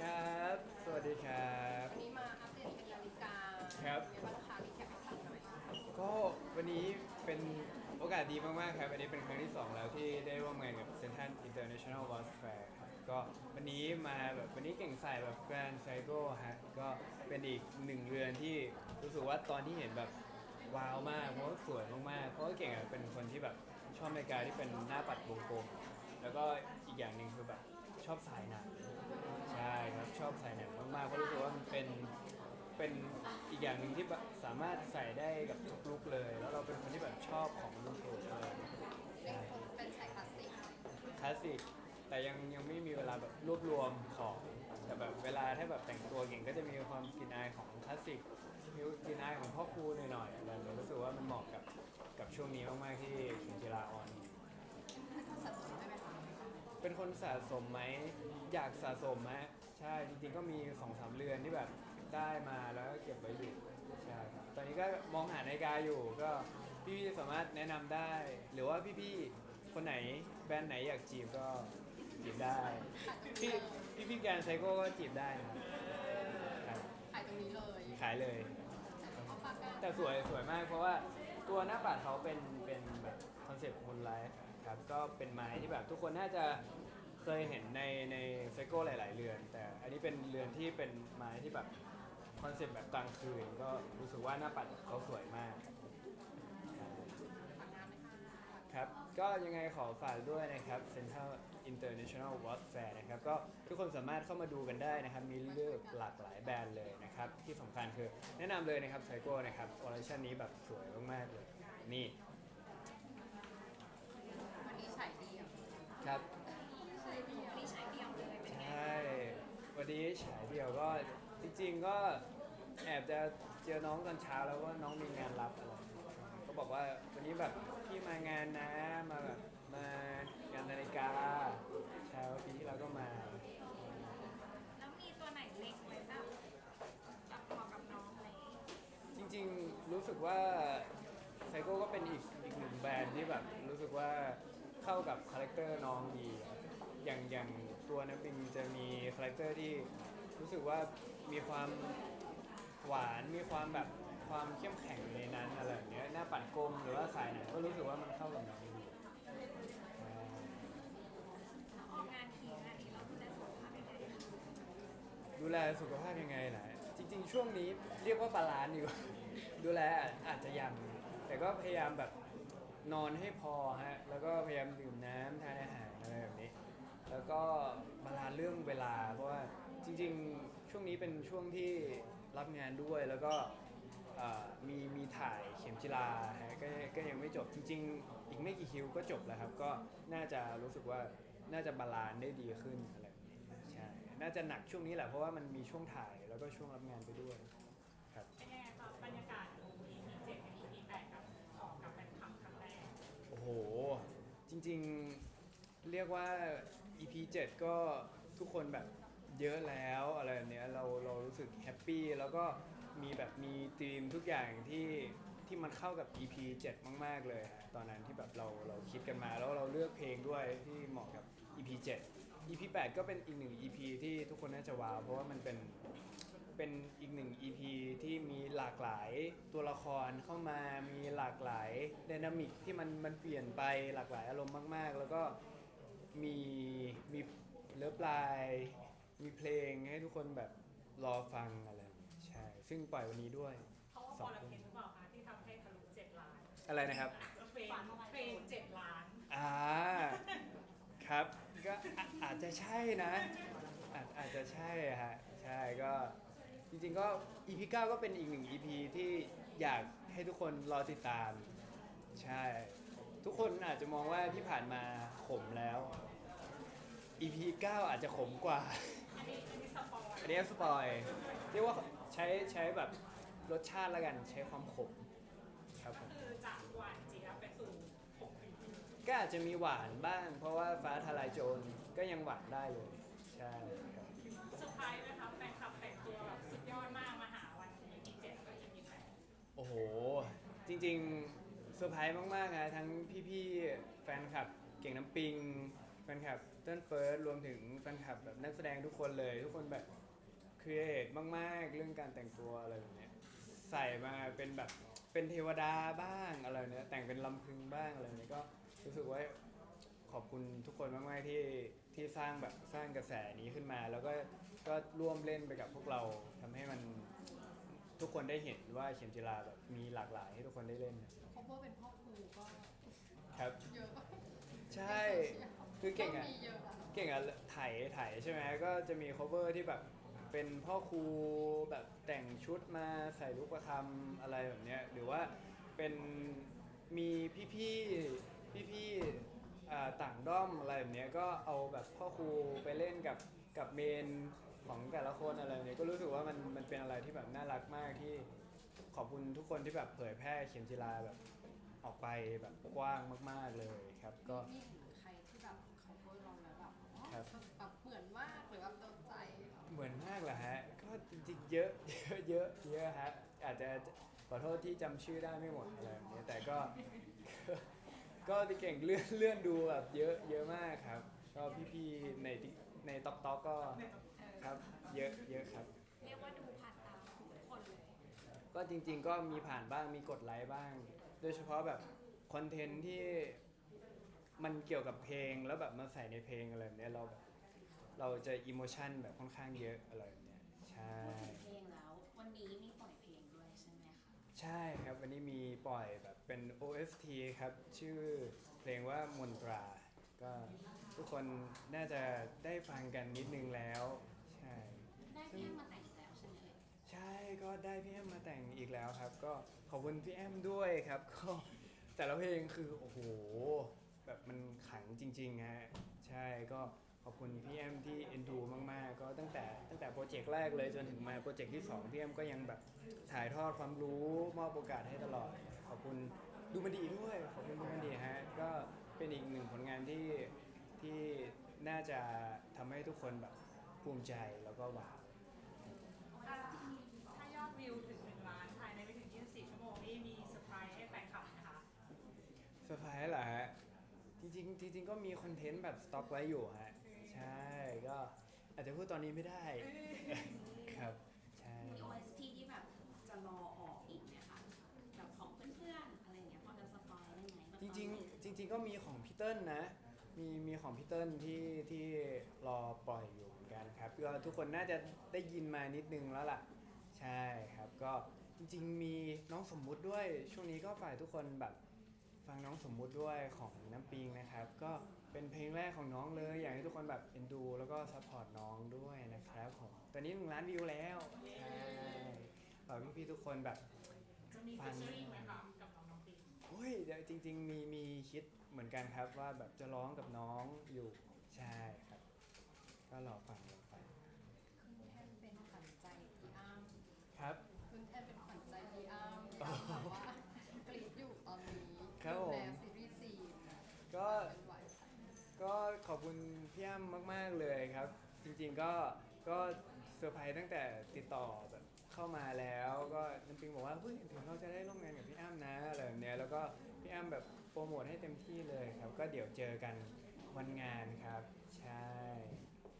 ครับสวัสดีครับ สวัสดีครับ วันนี้มาอัปเดตเป็นนาฬิกาครับเดี๋ยววันลูกค้ารีแคปให้ฟังหน่อยก็วันนี้เป็นโอกาสดีมากๆครับวันนี้เป็นครั้งที่ 2 แล้วที่ได้ร่วมงานกับ Central International Watch Fair ครับก็วันนี้มาแบบวันนี้เก่งใส่แบบ Grand Cycle ฮะก็เป็นอีกหนึ่งเรือนที่รู้สึกว่าตอนที่เห็นแบบว้าวมากเพราะว่าสวยมากๆ เพราะว่าเก่งอะเป็นคนที่แบบชอบนาฬิกาที่เป็นหน้าปัดวงกลมแล้วก็อีกอย่างหนึ่งคือแบบชอบสายหนัง ใช่ครับชอบสายหนังมากๆเพราะรู้สึกว่ามันเป็นเป็นอีกอย่างหนึ่งที่แบบสามารถใส่ได้กับทุกลุคเลย แล้วเราเป็นคนที่แบบชอบของรุ่นโเลยเป็นคนเป็นสายคลาสสิกคลาสสิกแต่ยังยังไม่มีเวลาแบบรวบรวมของแต่แบบเวลาถ้าแบบแต่งตัวเก่งก็จะมีความกลินอายของคลาสสิกมีกลินอายของพ่อครูหน่อยๆอะไรเลยรู้สึกว่ามันเหมาะกับกับช่วงนี้มากๆที่เข็มจีราออน สะสมได้ไหมคะ เป็นคนสะสมไหมอยากสะสมไหมใช่จริงๆก็มีสองสามเรือนที่แบบได้มาแล้วก็เก็บไว้อยู่ใช่ครับตอนนี้ก็มองหานาฬิกาอยู่ก็พี่ๆสามารถแนะนำได้ หรือว่าพี่ๆคนไหนแบรนด์ไหนอยากจีบก็จีบได้พี่พี่พี่ๆแกรนด์ไซโก้ก็จีบได้นะครับขายตรงนี้เลยขายเลย เอาปากกาแต่สวยสวยมากเพราะว่าตัวหน้าปัดเขาเป็นเป็นแบบคอนเซ็ปต์มูนไลฟ์ ครับ ก็เป็นไม้ที่แบบทุกคนน่าจะเคยเห็นในในไซโก้หลาย ๆ เรือน แต่อันนี้เป็นเรือนที่เป็นไม้ที่แบบคอนเซปต์แบบกลางคืน ก็รู้สึกว่าหน้าปัดเขาสวยมากครับ ก็ยังไงขอฝากด้วยนะครับ Central International Watch Fair นะครับ ก็ทุกคนสามารถเข้ามาดูกันได้นะครับ มีเลือกหลากหลายแบรนด์เลยนะครับ ที่สำคัญคือแนะนำเลยนะครับไซโก้นะครับคอลเลคชันนี้แบบสวยมาก ๆ เลย นี่นี้ฉายเดียว ครับนี่ฉายเดียวเลยเป็นไงใช่วันนี้ฉายเดียวก็จริงๆก็แอบจะเจอน้องตอนเช้าแล้วว่าน้องมีงานรับอะไรก็บอกว่าวันนี้แบบพี่มางานนะมาแบบมางานนาฬิกาเช้าปีที่แล้วก็มา แล้วมีตัวไหนเล็กไหมแบบแบบเหมาะกับน้องอะไรอย่างงี้จริงๆรู้สึกว่าไซโก้ก็เป็นอีกอีกหนึ่งแบรนด์ที่แบบรู้สึกว่า เข้ากับคาแรคเตอร์น้องดีครับอย่างอย่างตัวน้ำปิงจะมีคาแรคเตอร์ที่รู้สึกว่ามีความหวานมีความแบบความเข้มแข็งในนั้นอะไรแบบเนี้ยหน้าปัดกลมหรือว่าสายไหนก็รู้สึกว่ามันเข้ากับน้องดีอ่าแล้วออกงานทีขนาดนี้เราดูแลสุขภาพยังไงคะดูแลสุขภาพยังไงล่ะจริง ๆ ช่วงนี้เรียกว่าบาลานซ์ดีกว่าดูแลอาจจะยังแต่ก็พยายามแบบ นอนให้พอฮะแล้วก็พยายามดื่มน้ำทานอาหารอะไรแบบนี้ แล้วก็บาลานซ์เรื่องเวลา เพราะว่าจริงๆ ช่วงนี้เป็นช่วงที่รับงานด้วยแล้วก็เอ่อมีมีถ่ายเข็มจิลาฮะก็ก็ยังไม่จบจริง ๆ อีกไม่กี่คิวก็จบแล้วครับ ก็น่าจะรู้สึกว่าน่าจะบาลานซ์ได้ดีขึ้นอะไรแบบนี้ใช่น่าจะหนักช่วงนี้แหละเพราะว่ามันมีช่วงถ่ายแล้วก็ช่วงรับงานไปด้วยครับ เป็นยังไงครับบรรยากาศของ EP 7กับ EP 8กับออกกับแฟนคลับครั้งแรก โอ้โห จริงๆเรียกว่า EP 7 ก็ทุกคนแบบเยอะแล้วอะไรแบบเนี้ยเราเรารู้สึกแฮปปี้แล้วก็มีแบบมีธีมทุกอย่างที่ที่มันเข้ากับ EP 7 มาก ๆ เลยฮะตอนนั้นที่แบบเราเราคิดกันมาแล้วเราเลือกเพลงด้วยที่เหมาะกับ EP 7 EP 8 ก็เป็นอีกหนึ่ง EP ที่ทุกคนน่าจะว้าวเพราะว่ามันเป็น เป็นอีกหนึ่ง EP ที่มีหลากหลายตัวละครเข้ามามีหลากหลายไดนามิกที่มันมันเปลี่ยนไปหลากหลายอารมณ์มาก ๆ แล้วก็มีมีเลิฟไลน์มีเพลงให้ทุกคนแบบรอฟังอะไรอย่างเงี้ยใช่ซึ่งปล่อยวันนี้ด้วยเพราะว่าสพอองเราทุ่มเห็นหรือเปล่าคะที่ทำให้ทะลุ7ล้านอะไรนะครับเฟรมเฟรม7ล้านอ่าครับก็อาอาจจะใช่นะอาจอาจจะใช่ฮะใช่ก็ จริงๆก็ EP 9ก็เป็นอีกหนึ่ง EP ที่อยากให้ทุกคนรอติดตาม ใช่ ทุกคนอาจจะมองว่าที่ผ่านมาขมแล้ว EP 9 อาจจะขมกว่า อันนี้อันนี้สปอยอันนี้สปอยเรียกว่าใช้ใช้แบบรสชาติแล้วกันใช้ความขมครับผม คือจากหวานเจี๊ยบไปสู่ผงปี ก็อาจจะมีหวานบ้าง เพราะว่าฟ้าทลายโจรก็ยังหวานได้เลย ใช่ครับ เซอร์ไพรส์ไหมครับแฟนคลับแต่งตัวแบบสุดยอดมากมาหาวัน EP 7กับ EP 8 โอ้โห จ ริงๆเซอร์ไพรส์มากๆนะทั้งพี่ๆแฟนคลับเก่งน้ำปิง แฟนคลับเต้นเฟิร์สรวมถึงแฟนคลับแบบนักแสดงทุกคนเลย ทุกคนแบบครีเอทมากๆ เรื่องการแต่งตัวอะไรแบบเนี้ยใส่มาเป็นแบบเป็นเทวดาบ้างอะไรเนี้ยแต่งเป็นลำพึงบ้างอะไรเนี้ยก็รู้สึกว่าขอบคุณทุกคนมากๆที่ที่สร้างแบบสร้างกระแสนี้ขึ้นมา แล้วก็ก็ร่วมเล่นไปกับพวกเราทำให้มัน ทุกคนได้เห็นว่าเข็มจิราแบบมีหลากหลายให้ทุกคนได้เล่นเพราะว่าเป็นพ่อครูก็ครับ เยอะใช่ คือเก่งอะมีเยอะอะเก่งอะไถไถใช่ไหมก็จะมี cover ที่แบบเป็นพ่อครูแบบแต่งชุดมาใส่ลูกประคำอะไรแบบเนี้ยหรือว่าเป็นมีพี่ๆพี่ๆอ่าต่างด้อมอะไรแบบเนี้ยก็เอาแบบพ่อครูไปเล่นกับกับเมน ของแต่ละคนอะไรแบบเนี้ยก็รู้สึกว่ามันมันเป็นอะไรที่แบบน่ารักมากที่ขอบคุณทุกคนที่แบบเผยแพร่เข็มจีราแบบออกไปแบบกว้างมาก ๆเลยครับ ก็ มีเห็นใครที่แบบเขาเวอร์เราแล้วแบบอ๋อครับ แบบเหมือนมากหรือแบบโดนใจเหรอเหมือนมากเหรอฮะ ก็จริงๆเยอะเยอะเยอะเยอะฮะ อาจจะขอโทษที่จำชื่อได้ไม่หมดอะไรแบบนี้แต่ก็ ก็พี่เก่งเลื่อนเลื่อนดูแบบเยอะเยอะมากครับ ก็พี่ๆในติ๊กในต็อกต็อกก็ ครับ เยอะเยอะครับ เรียกว่าดูผ่านตาทุกคนเลยก็จริง ๆ ก็มีผ่านบ้างมีกดไลค์บ้าง โดยเฉพาะแบบคอนเทนต์ที่มันเกี่ยวกับเพลงแล้วแบบมาใส่ในเพลงอะไรแบบเนี้ยเราแบบเราจะอิโมชันแบบค่อนข้างเยอะอะไรแบบเนี้ยใช่ พูดถึงเพลงแล้ว วันนี้มีปล่อยเพลงด้วยใช่ไหมคะใช่ครับ วันนี้มีปล่อยแบบเป็น OST ครับ ชื่อเพลงว่ามนตรา ก็ทุกคนน่าจะได้ฟังกันนิดนึงแล้วใช่ได้ พี่แอมมาแต่งอีกแล้วใช่ไหมเอ่ยใช่ก็ได้พี่แอมมาแต่งอีกแล้วครับ ก็ขอบคุณพี่แอมด้วยครับก็แต่ละเพลงคือโอ้โหแบบมันขังจริงๆฮะใช่ก็ขอบคุณพี่แอมที่เอ็นดูมากๆ ก็ตั้งแต่ตั้งแต่โปรเจกต์แรกเลยจนถึงมาโปรเจกต์ที่สองพี่แอมก็ยังแบบถ่ายทอดความรู้มอบโอกาสให้ตลอด ขอบคุณดูมันดีด้วยขอบคุณดูมันดีฮะก็เป็นอีกหนึ่งผลงานที่ที่น่าจะทำให้ทุกคนแบบภูมิใจแล้วก็ว้าว อ่าถ้ายอดวิวถึงหนึ่งล้านภายในไม่ถึง 24 ชั่วโมงนี่มีเซอร์ไพรส์ให้แฟนคลับนะคะ เซอร์ไพรส์เหรอฮะจริงๆจริงๆก็มีคอนเทนต์แบบสต็อกไว้อยู่ฮะใช่ก็อาจจะพูดตอนนี้ไม่ได้ ครับใช่มี OST ที่แบบจะรอออกอีกไหมคะแบบของเพื่อนๆอะไรอย่างเงี้ยพอจะสปอยได้ไหมจริงๆจริง ๆ ก็มีของพี่เติ้ลนะ มีมีของพี่เติ้ลที่ที่รอปล่อยอยู่เหมือนกันครับก็ทุกคนน่าจะได้ยินมานิดนึงแล้วล่ะ ใช่ครับก็จริง ๆ มีน้องสมมุติด้วยช่วงนี้ก็ฝ่ายทุกคนแบบ ฟังน้องสมมุติด้วยของน้ำปิงนะครับ ก็เป็นเพลงแรกของน้องเลย อยากให้ทุกคนแบบเอ็นดู แล้วก็ซัพพอร์ตน้องด้วยนะครับผมตอนนี้หนึ่งล้านวิวแล้ว ใช่ฝากพี่ๆทุกคนแบบ จะมีฟิชเชอริงไหมคะกับน้องน้องปิงโอ้ยเดี๋ยวจริง ๆ มีมีคิดเหมือนกันครับว่าแบบจะร้องกับน้องอยู่ ใช่ครับ ก็รอฟังรอฟังขึ้นแท่นเป็นขวัญใจพี่อ้ำครับ ขึ้นแท่นเป็นขวัญใจพี่อ้ำพี่อ้ำแบบว่ากรี๊ดอยู่ตอนนี้ ครับผม แล้วซีรีส์สี่ ก็ เป็นไหว ก็ข อบคุณพี่อ้ำมาก ๆเลยครับ จริงๆก็ก็เซอร์ไพรส์ตั้งแต่ติดต่อแบบเข้ามาแล้วก็น้ำปิงบอกว่าเฮ้ยถึงเราจะได้ร่วมงานกับพี่อ้ำนะอะไรแบบเนี้ยแล้วก็พี่อ้ำแบบโปรโมทให้เต็มที่เลยครับ ก็เดี๋ยวเจอกันวันงานครับ ใช่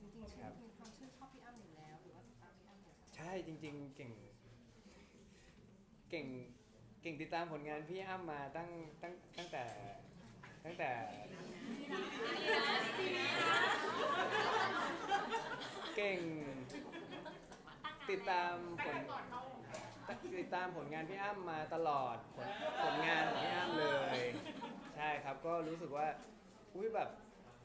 จริงๆครัชื่อบมีความชื่นชอบพี่อ้ำอยู่แล้วหรือว่าติดตามพี่อ้ำอยู่แล้วใช่จริง ๆ เก่ง เก่งเก่งติดตามผลงานพี่อ้ำมาตั้งตั้งตั้งแต่ตั้งแต่ เก่ง ติดตามผแต่ลก่อนเข้าติดตามผลงานพี่อ้ำมาตลอดผลผลงานของพี่อ้ำเลย ใช่ครับก็รู้สึกว่าอุ้ยแบบ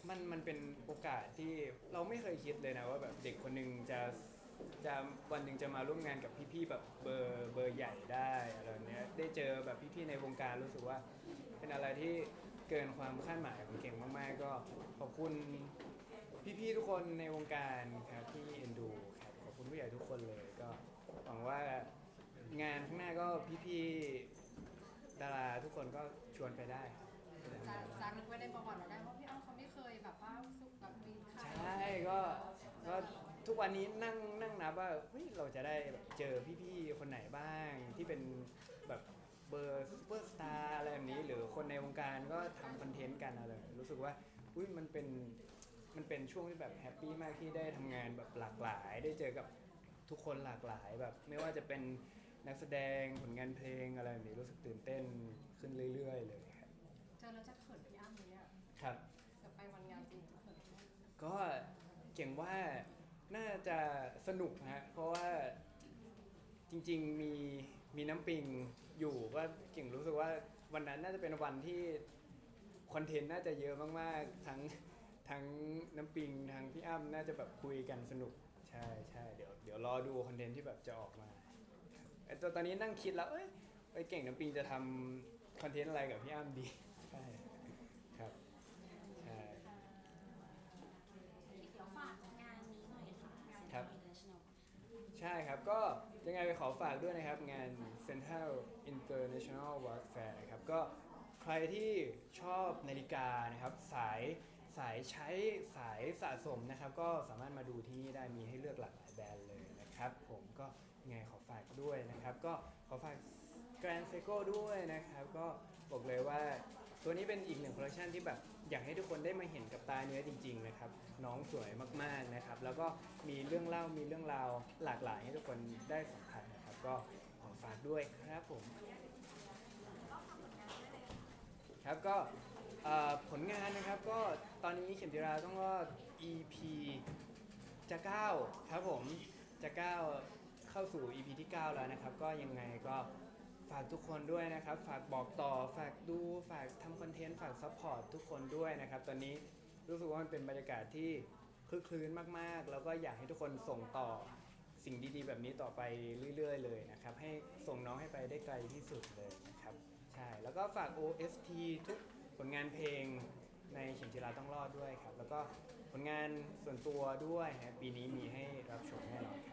มันมันเป็นโอกาสที่เราไม่เคยคิดเลยนะว่าแบบเด็กคนหนึ่งจะจะวันหนึ่งจะมาร่วมงานกับพี่ๆแบบเบอร์เบอร์ใหญ่ได้อะไรแบบเนี้ยได้เจอแบบพี่ๆในวงการรู้สึกว่าเป็นอะไรที่ เกินความคาดหมายของเก่งมากๆ ก็ขอบคุณพี่ๆทุกคนในวงการครับที่เอ็นดูครับขอบคุณผู้ใหญ่ทุกคนเลยก็หวังว่างานข้างหน้าก็พี่ๆดาราทุกคนก็ชวนไปได้ครับจากจากนึกไว้ในประวัติเราได้ว่าพี่อ้ำเขาไม่เคยแบบว่าสุขแบบมีใครใช่ก็ก็ทุกวันนี้นั่งนั่งนับว่าเฮ้ยเราจะได้แบบเจอพี่ๆคนไหนบ้างที่เป็นแบบ เบอร์ซูเปอร์สตาร์อะไรแบบนี้ หรือคนในวงการก็ทำคอนเทนต์กันอะไรรู้สึกว่าอุ้ยมันเป็นมันเป็นช่วงที่แบบแฮปปี้มากที่ได้ทำงานแบบหลากหลาย ได้เจอกับทุกคนหลากหลายแบบ ไม่ว่าจะเป็นนักแสดงผลงานเพลงอะไรแบบนี้รู้สึกตื่นเต้นขึ้นเรื่อย ๆ เลยครับเจอแล้วจะเขินพี่อ้ำเลยอะครับจะไปวันงานจริงจะเขินพี่อ้ำก็เก่งว่าน่าจะสนุกฮะเพราะว่าจริง ๆมี มีน้ำปิงอยู่ก็เก่งรู้สึกว่าวันนั้นน่าจะเป็นวันที่คอนเทนต์น่าจะเยอะมากๆ ทั้งทั้งน้ำปิงทั้งพี่อ้ำน่าจะแบบคุยกันสนุก ใช่ใช่เดี๋ยวเดี๋ยวรอดูคอนเทนต์ที่แบบจะออกมาไอ้ตัวตอนนี้นั่งคิดแล้วเอ้ยไอ้ยเก่งน้ำปิงจะทำคอนเทนต์อะไรกับพี่อ้ำดีใช่ครับใช่เดี๋ยวฝากงานนี้หน่อยค่ะครับ International ใช่ครับก็ ยังไงไปขอฝากด้วยนะครับ งาน Central International Work Fair นะครับ ก็ใครที่ชอบนาฬิกานะครับ สายสายใช้สายสะสมนะครับ ก็สามารถมาดูที่นี่ได้มีให้เลือกหลากหลายแบรนด์เลยนะครับ ผมก็ยังไงขอฝากด้วยนะครับ ก็ขอฝาก Grand Seiko ด้วยนะครับ ก็บอกเลยว่า ตัวนี้เป็นอีกหนึ่งคอลเลคชันที่แบบอยากให้ทุกคนได้มาเห็นกับตาเนื้อจริงๆนะครับน้องสวยมากๆนะครับ แล้วก็มีเรื่องเล่ามีเรื่องราวหลากหลายให้ทุกคนได้สัมผัสนะครับ ก็ขอฝากด้วยครับผม ครับก็เอ่อผลงานนะครับก็ตอนนี้เข็มจิราต้องรอด EP จะ9ครับผมจะ9เข้าสู่ EP ที่ 9 แล้วนะครับ ก็ยังไงก็ ฝากทุกคนด้วยนะครับ ฝากบอกต่อ ฝากดู ฝากทำคอนเทนต์ ฝากซัพพอร์ตทุกคนด้วยนะครับ ตอนนี้รู้สึกว่ามันเป็นบรรยากาศที่คลึกคลื้นมากๆ แล้วก็อยากให้ทุกคนส่งต่อสิ่งดีๆ แบบนี้ต่อไปเรื่อยๆ เลยนะครับ ให้ส่งน้องให้ไปได้ไกลที่สุดเลยนะครับ ใช่ แล้วก็ฝาก OST ทุกผลงานเพลงในเข็มจิราต้องรอดด้วยครับ แล้วก็ผลงานส่วนตัวด้วยฮะปีนี้มีให้รับชมแน่นอนครับ